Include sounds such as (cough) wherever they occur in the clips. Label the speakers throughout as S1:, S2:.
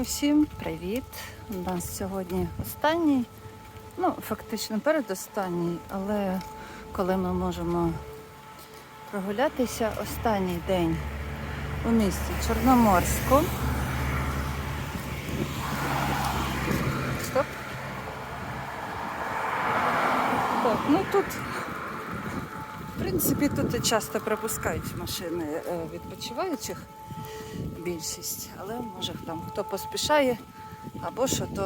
S1: Усім привіт! У нас сьогодні останній, ну фактично передостанній, але коли ми можемо прогулятися, останній день у місті Чорноморську. Стоп. Так, ну тут, в принципі, тут часто пропускають машини е, відпочиваючих більшість, але може там хто поспішає або що, то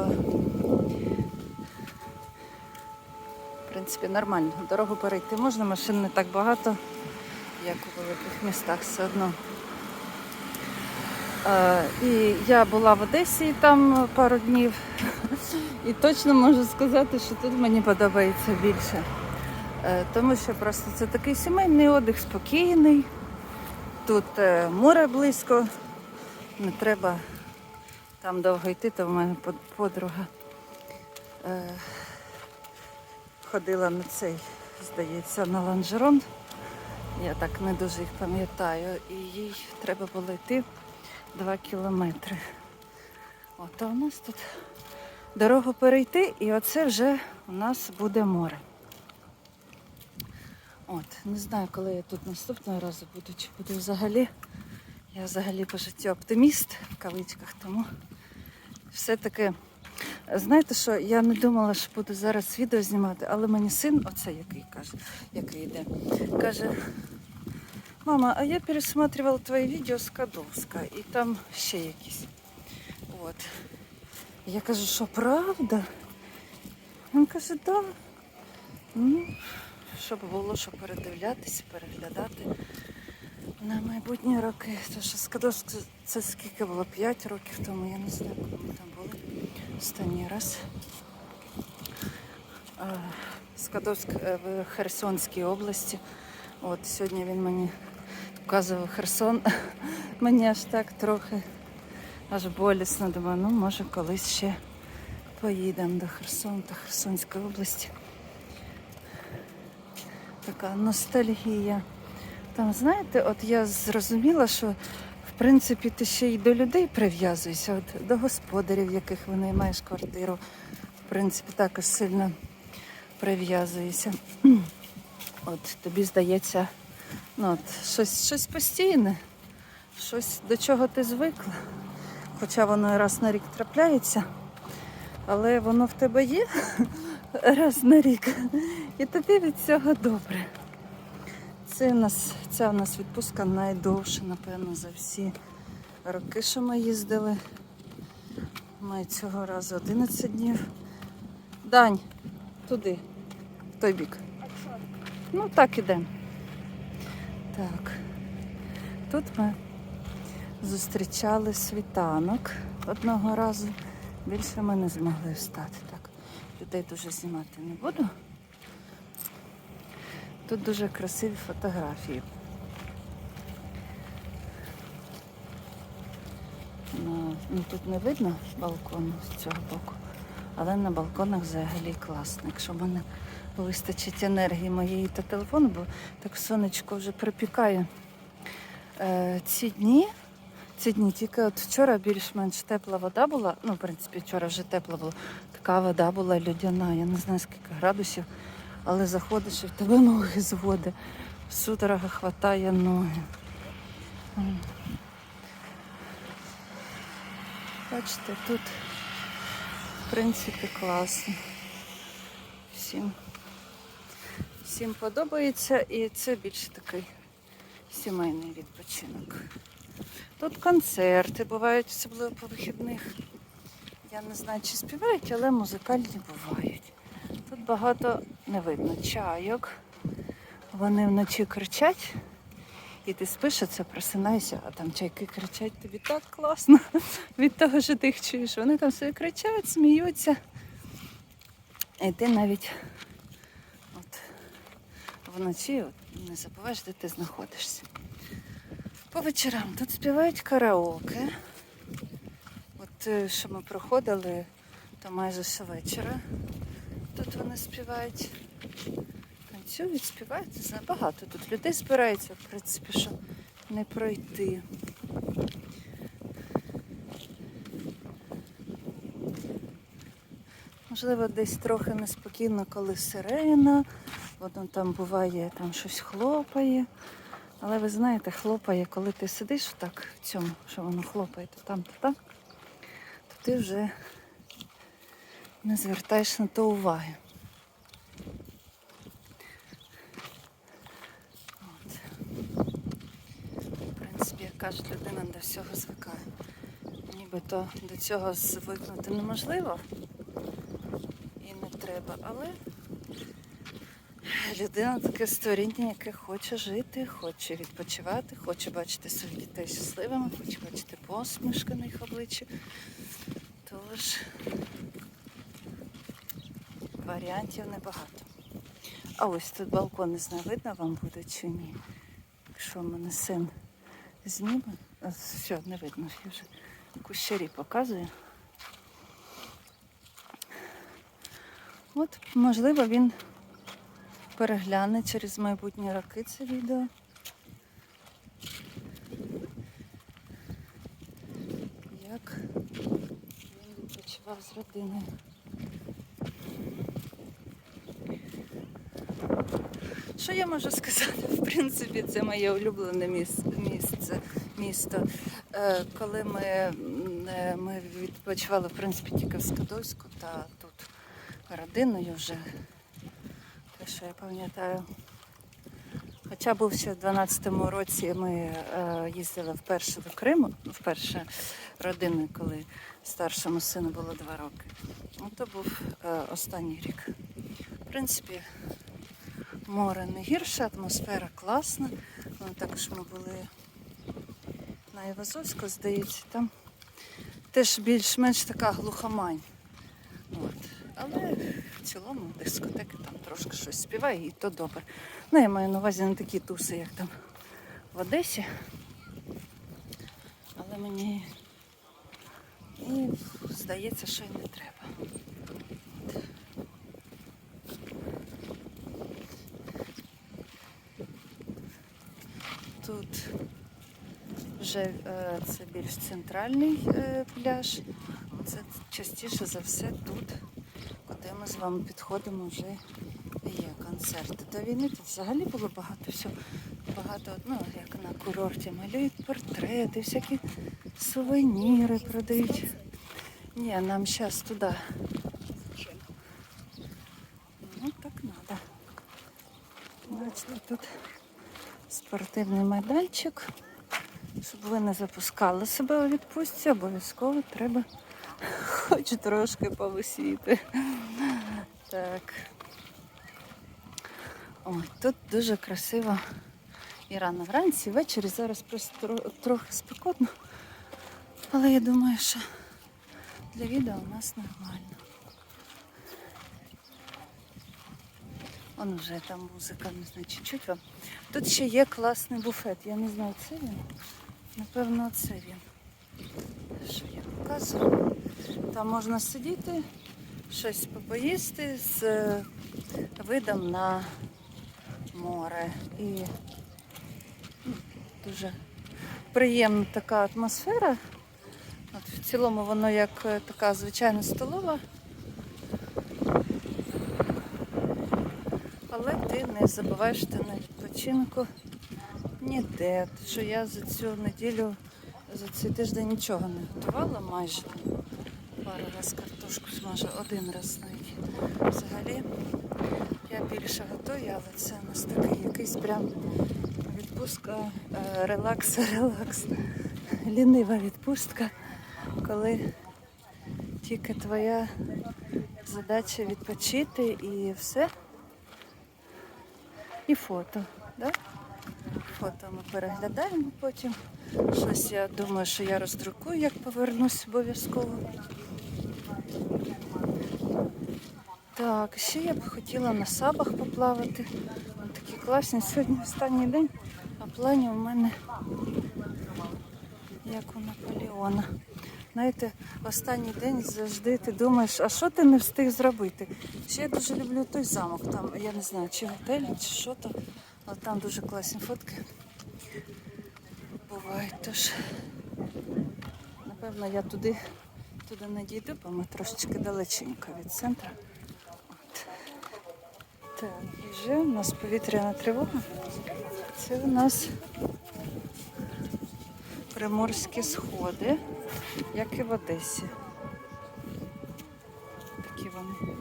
S1: в принципі нормально. Дорогу перейти можна, машин не так багато, як у великих містах все одно. І я була в Одесі там пару днів, і точно можу сказати, що тут мені подобається більше. Е, тому що просто це такий сімейний отдих, спокійний. Тут е, море близько, не треба там довго йти, то в мене подруга е, ходила на цей, здається, на ланжерон. Я так не дуже їх пам'ятаю. І їй треба було йти 2 кілометри. От, а у нас тут дорогу перейти, і оце вже у нас буде море. От, не знаю, коли я тут наступного разу буду, чи буду взагалі. Я взагалі по життю оптиміст в кавичках, тому все-таки, знаєте що, я не думала, що буду зараз відео знімати, але мені син, оце який каже, який йде, каже, мама, а я пересматривала твої відео з Кадовська, і там ще якісь. От. Я кажу, що правда? Він каже, так. Да. Ну, щоб було, що передивлятися, переглядати на майбутні роки. То що Скадовськ це скільки було? 5 років тому, я не знаю, коли ми там були останній раз. Скадовськ е, в Херсонській області. От сьогодні він мені показував Херсон. (laughs) Мені аж так трохи аж болісно. Думаю, ну може колись ще поїдемо до Херсону та Херсонської області. Така ностальгія. Там, знаєте, от я зрозуміла, що в принципі ти ще й до людей прив'язуєшся, от до господарів, яких винаймаєш квартиру. В принципі, також сильно прив'язуєшся. От тобі здається, ну от щось, щось постійне, щось до чого ти звикла. Хоча воно раз на рік трапляється, але воно в тебе є (laughs) раз на рік. І тобі від цього добре. Це у нас, ця у нас відпустка найдовша, напевно, за всі роки, що ми їздили. Ми цього разу 11 днів. Дань, туди, в той бік. Ну так ідемо. Так. Тут ми зустрічали світанок одного разу. Більше ми не змогли встати. Так, людей дуже знімати не буду. Тут дуже красиві фотографії. Ну, ну, тут не видно балкону з цього боку, але на балконах взагалі класно. Якщо в мене вистачить енергії моєї та телефону, бо так сонечко вже припікає. Е, ці дні, ці дні тільки от вчора більш-менш тепла вода була. Ну, в принципі, вчора вже тепла була. Така вода була людяна, я не знаю скільки градусів, але заходиш і в тебе ноги зводи. Судорога хватає ноги. Бачите, тут в принципі класно. Всім, всім подобається і це більше такий сімейний відпочинок. Тут концерти бувають, особливо по вихідних. Я не знаю, чи співають, але музикальні бувають. Багато не видно чайок. Вони вночі кричать, і ти спиш, а це просинаєшся, а там чайки кричать тобі так класно (laughs) від того, що ти їх чуєш. Вони там собі кричать, сміються. І ти навіть от, вночі от, не забуваєш, де ти знаходишся. По вечорам тут співають караоке. От е, що ми проходили, то майже щовечора. Тут вони співають. Танцюють, співають, не багато тут людей збирається, в принципі, що не пройти. Можливо, десь трохи неспокійно, коли сирена, воно там буває, там щось хлопає. Але ви знаєте, хлопає, коли ти сидиш так в цьому, що воно хлопає, то там, то там, то ти вже не звертаєш на то уваги. От. В принципі, як кажуть, людина до всього звикає. Нібито до цього звикнути неможливо і не треба, але людина таке створіння, яке хоче жити, хоче відпочивати, хоче бачити своїх дітей щасливими, хоче бачити посмішки на їх обличчі. Тож варіантів небагато. А ось тут балкон, не знаю, видно вам буде чи ні. Якщо в мене син зніме, все, не видно, я вже кущарі показую. От, можливо, він перегляне через майбутні роки це відео. Як він відпочивав з родиною. Що я можу сказати? В принципі, це моє улюблене місце, місто. Е, Коли ми, е, ми відпочивали в принципі тільки в Скадовську та тут родиною вже те, що я пам'ятаю. Хоча був ще в 12-му році ми е, їздили вперше до Криму, вперше родиною, коли старшому сину було два роки. Ну, то був останній рік. В принципі, море не гірше, атмосфера класна. Ну, також ми були на Івазовську, здається, там теж більш-менш така глухомань. От. Але в цілому дискотеки там трошки щось співає і то добре. Ну, я маю на увазі не такі туси, як там в Одесі. Але мені і здається, що й не треба. От. Тут вже е, це більш центральний е, пляж. Це частіше за все тут, куди ми з вами підходимо, вже є концерти. До війни тут взагалі було багато всього. Багато, ну, як на курорті, малюють портрети, всякі сувеніри продають. Ні, нам зараз туди. Ну, так треба. Бачите, тут спортивний майданчик. Щоб ви не запускали себе у відпустці, обов'язково треба хоч трошки повисіти. Так. Ой, тут дуже красиво і рано вранці, і ввечері. Зараз просто трохи спекотно. Але я думаю, що для відео у нас нормально. Он вже там музика, не знаю, чуть-чуть вам. Тут ще є класний буфет. Я не знаю, це він. Напевно, це він. Що я показую? Там можна сидіти, щось попоїсти з е, видом на море. І ну, дуже приємна така атмосфера. От в цілому воно як е, така звичайна столова. Але ти не забуваєш ти на відпочинку ніде. Що я за цю неділю, за цей тиждень нічого не готувала майже. Пару раз картошку смажу, один раз навіть. Взагалі я більше готую, але це у нас такий якийсь прям відпустка, е, релакс, (laughs) релакс, лінива відпустка, коли тільки твоя задача відпочити і все. І фото. Да? Фото ми переглядаємо потім. Щось я думаю, що я роздрукую, як повернусь обов'язково. Так, ще я б хотіла на сабах поплавати. Такі класні. Сьогодні останній день, а плані у мене як у Наполеона. Знаєте, останній день завжди ти думаєш, а що ти не встиг зробити? Ще я дуже люблю той замок. Там, я не знаю, чи готель, чи що то, але там дуже класні фотки бувають. Тож, напевно, я туди туди не дійду, бо ми трошечки далеченько від центру. От. Так, і вже у нас повітряна тривога. Це у нас приморські сходи, як і в Одесі. Такі вони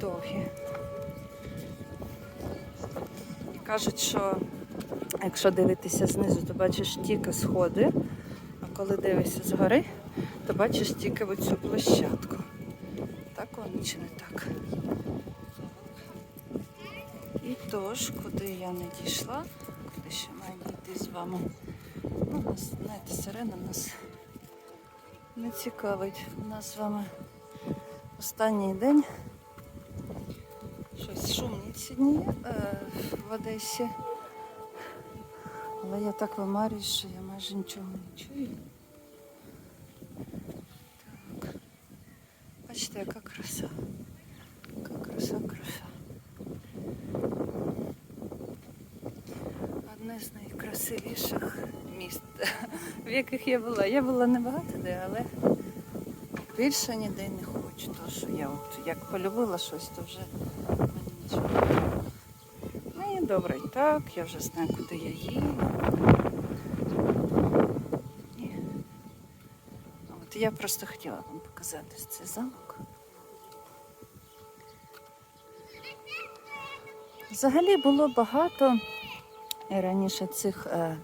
S1: довгі. Кажуть, що якщо дивитися знизу, то бачиш тільки сходи, а коли дивишся згори, то бачиш тільки оцю площадку. Так воно чи не так? І тож, куди я не дійшла, куди ще маю дійти з вами. Ну, нас, знаєте, сирена нас не цікавить. У нас з вами останній день. Щось шумні ці дні е, в Одесі. Але я так вимарююсь, що я майже нічого не чую. Так. Бачите, яка краса. Яка краса, краса. Одне з найкрасивіших міст, в яких я була. Я була не багато де, але більше ніде не хочу. Тому що я от як полюбила щось, то вже Ну і добре, і так, я вже знаю, куди я їду. От я просто хотіла вам показати цей замок. Взагалі було багато і раніше цих, е,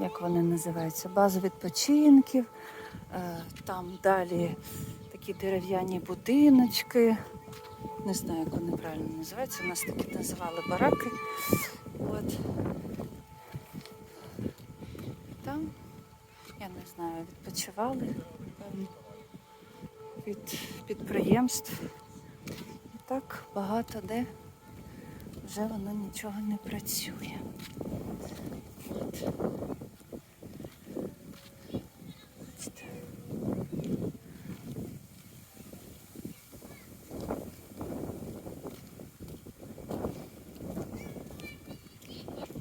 S1: як вони називаються, баз відпочинків. Е, там далі такі дерев'яні будиночки. Не знаю, як вони правильно називаються. Нас такі називали бараки. От. Там, я не знаю, відпочивали від підприємств. І так багато де вже воно нічого не працює. От. Бачите?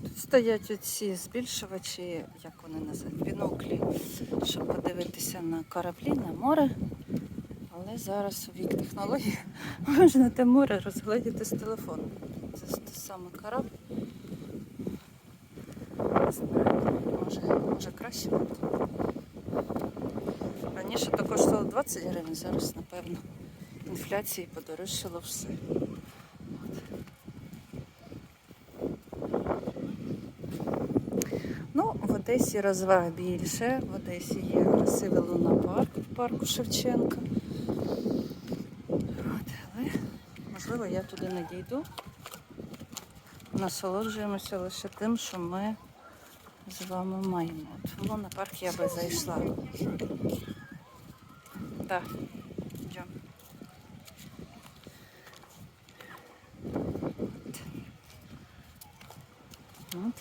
S1: Тут стоять оці збільшувачі, як вони називають, біноклі, щоб подивитися на кораблі, на море. Але зараз у вік технологій (laughs) можна те море розгледіти з телефону. Це той самий корабль. Не знаю, може, може краще буде. Раніше то коштувало 20 гривень, зараз, напевно, інфляції подорожчало все. Ну, в Одесі розваг більше. В Одесі є красивий лунопарк в парку Шевченка. От, але, можливо, я туди не дійду. Насолоджуємося лише тим, що ми з вами маємо. От, в лунопарк я би зайшла. Так, йдемо.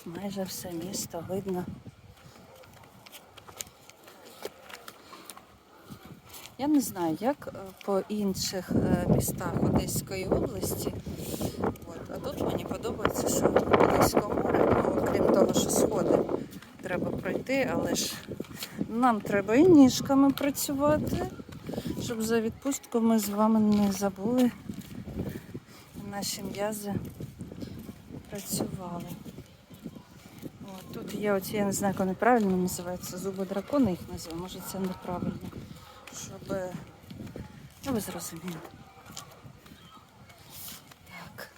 S1: Майже все місто видно. Я не знаю, як е, по інших е, містах Одеської області. От. А тут мені подобається, що Одеського моря, ну, окрім того, що сходи треба пройти, але ж нам треба і ніжками працювати, щоб за відпустку ми з вами не забули. Наші м'язи працювали. От, тут є оці, я не знаю, як вони правильно називаються, зуби дракона їх називаю, може це неправильно. Щоб. е, Ну, ви зрозуміли. Так.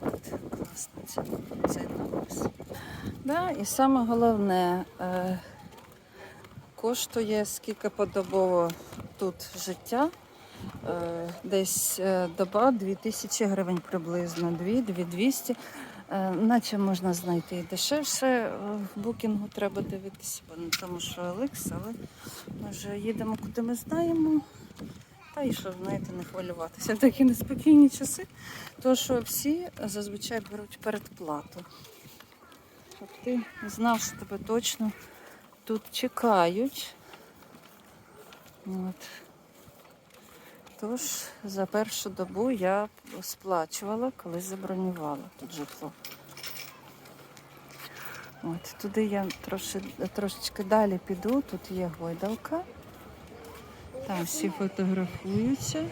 S1: От, класно це, цей напис. Да, і саме головне, е, коштує скільки подобово тут життя. Е, десь е, доба 2000 гривень приблизно, 2-2200. Е, Наче можна знайти і дешевше е, в букінгу треба дивитися, бо не тому, що Олекс, але ми вже їдемо куди ми знаємо. Та і що, знаєте, не хвилюватися. Такі неспокійні часи, то що всі зазвичай беруть передплату. Щоб ти знав, що тебе точно тут чекають. От. Тож за першу добу я сплачувала, коли забронювала тут житло. От, туди я троши, трошечки далі піду, тут є гойдалка. Там всі фотографуються.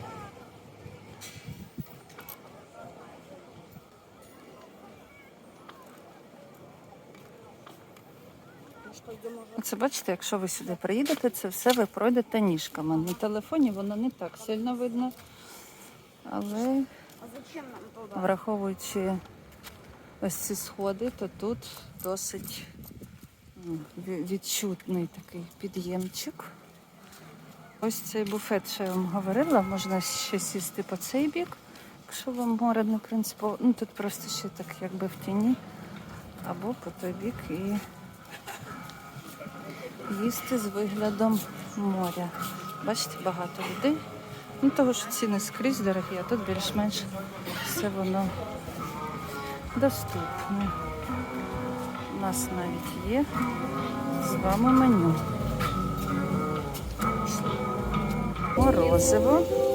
S1: Оце бачите, якщо ви сюди приїдете, це все ви пройдете ніжками. На телефоні воно не так сильно видно. Але враховуючи ось ці сходи, то тут досить відчутний такий під'ємчик. Ось цей буфет, що я вам говорила, можна ще сісти по цей бік, якщо вам море не принципово. Ну тут просто ще так якби в тіні, або по той бік і їсти з виглядом моря. Бачите, багато людей. Ну, того що ціни скрізь дорогі, а тут більш-менш все воно доступне. У нас навіть є з вами меню. Морозиво.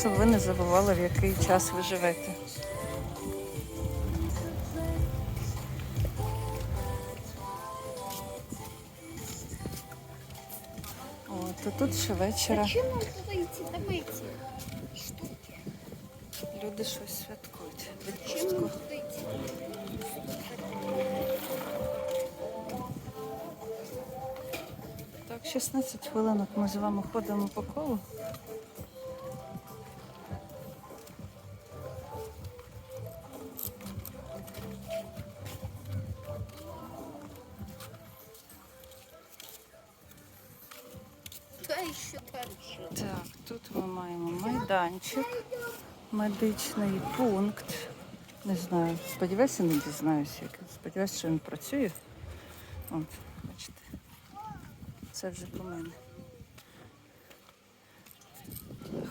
S1: Щоб ви не забували, в який час ви живете. О, то тут ще вечора
S2: Зачем нам идти? Давайте. Штуки.
S1: люди щось святкують. Відпустку. Так, 16 хвилинок ми з вами ходимо по колу. Медичний пункт. Не знаю, сподіваюся, не дізнаюся. Сподіваюся, що він працює. От, бачите. Це вже по мене.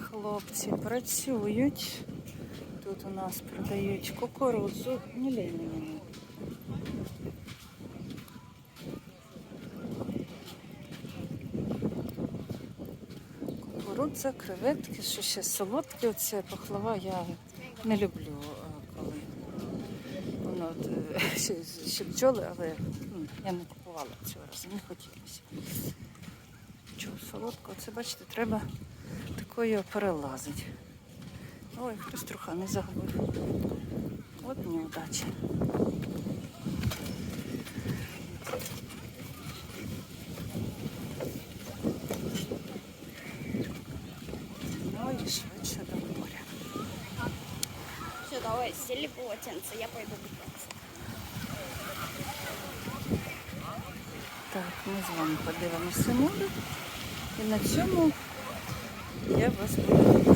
S1: Хлопці працюють. Тут у нас продають кукурудзу. Не лей мені. Кукурудза, креветки, що ще солодке, оце пахлава я не люблю, е, коли воно е, (laughs) ще, бджоли, але м, я не купувала цього разу, не хотілося. Чого солодкого, це бачите, треба такою перелазити. Ой, хтось трохи не загубив. От неудача. Ну і швидше до моря.
S2: Все, стели полотенце, я пойду купаться.
S1: Так, ми з вами подивимося море. І на цьому я вас буду.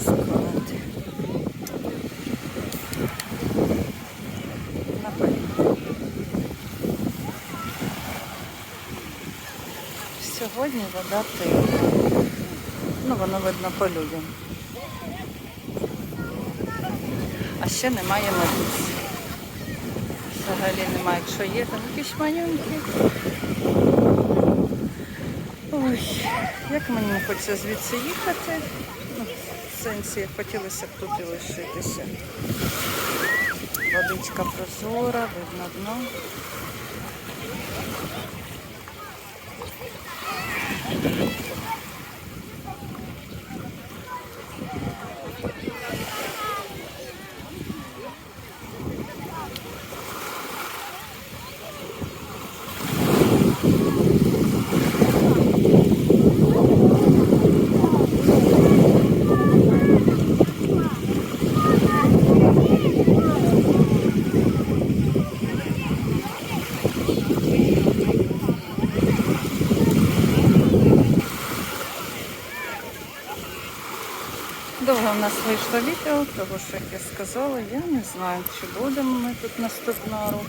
S1: Напевно. Сьогодні вода тиха. Ну, воно видно по людям. А ще немає медуз. Взагалі немає, якщо є, там якісь малюнки. Ой, як мені хочеться звідси їхати. Ну, в сенсі хотілося б тут і лишитися. Водичка прозора, видно дно. Довго в нас вийшло відео, того що як я сказала, я не знаю, чи будемо ми тут наступного року,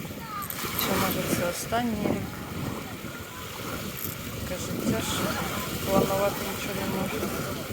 S1: чи може це останній рік. Таке життя, що планувати нічого не можна.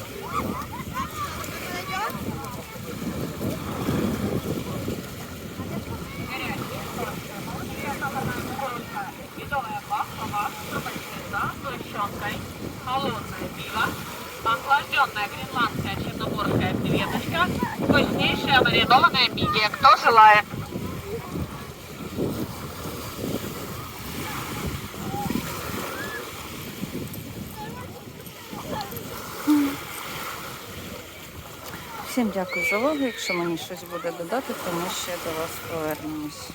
S1: Дякую за увагу. Якщо мені щось буде додати, то ми ще до вас повернемось.